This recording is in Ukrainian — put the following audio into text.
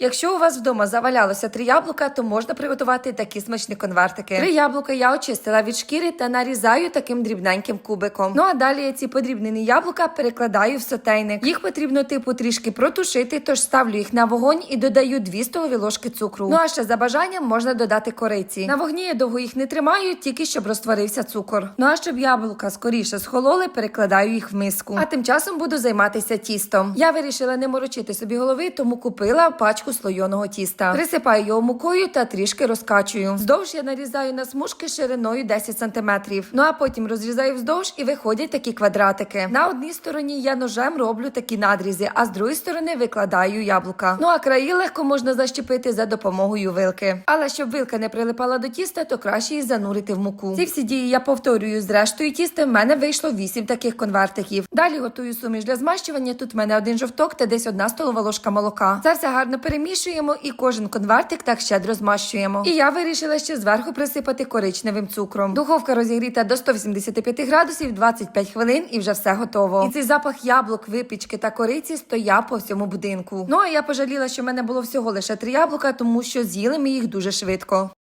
Якщо у вас вдома завалялося три яблука, то можна приготувати такі смачні конвертики. Три яблука я очистила від шкіри та нарізаю таким дрібненьким кубиком. Ну а далі я ці подрібнені яблука перекладаю в сотейник. Їх потрібно типу трішки протушити, тож ставлю їх на вогонь і додаю 2 столові ложки цукру. Ну а ще за бажанням можна додати кориці. На вогні я довго їх не тримаю, тільки щоб розтворився цукор. Ну а щоб яблука скоріше схололи, перекладаю їх в миску. А тим часом буду займатися тістом. Я вирішила не морочити собі голови, тому купила пачку слойоного тіста. Присипаю його мукою та трішки розкачую. Вздовж я нарізаю на смужки шириною 10 см. Ну а потім розрізаю вздовж і виходять такі квадратики. На одній стороні я ножем роблю такі надрізи, а з другої сторони викладаю яблука. Ну а краї легко можна защепити за допомогою вилки. Але щоб вилка не прилипала до тіста, то краще її занурити в муку. Ці всі дії я повторюю з рештою тіста. В мене вийшло 8 таких конвертиків. Далі готую суміш для змащування. Тут в мене один жовток та десь одна столова ложка молока. Це все гарно перемішуємо і кожен конвертик так щедро змащуємо. І я вирішила ще зверху присипати коричневим цукром. Духовка розігріта до 185 градусів 25 хвилин і вже все готово. І цей запах яблук, випічки та кориці стояв по всьому будинку. Ну а я пожаліла, що в мене було всього лише три яблука, тому що з'їли ми їх дуже швидко.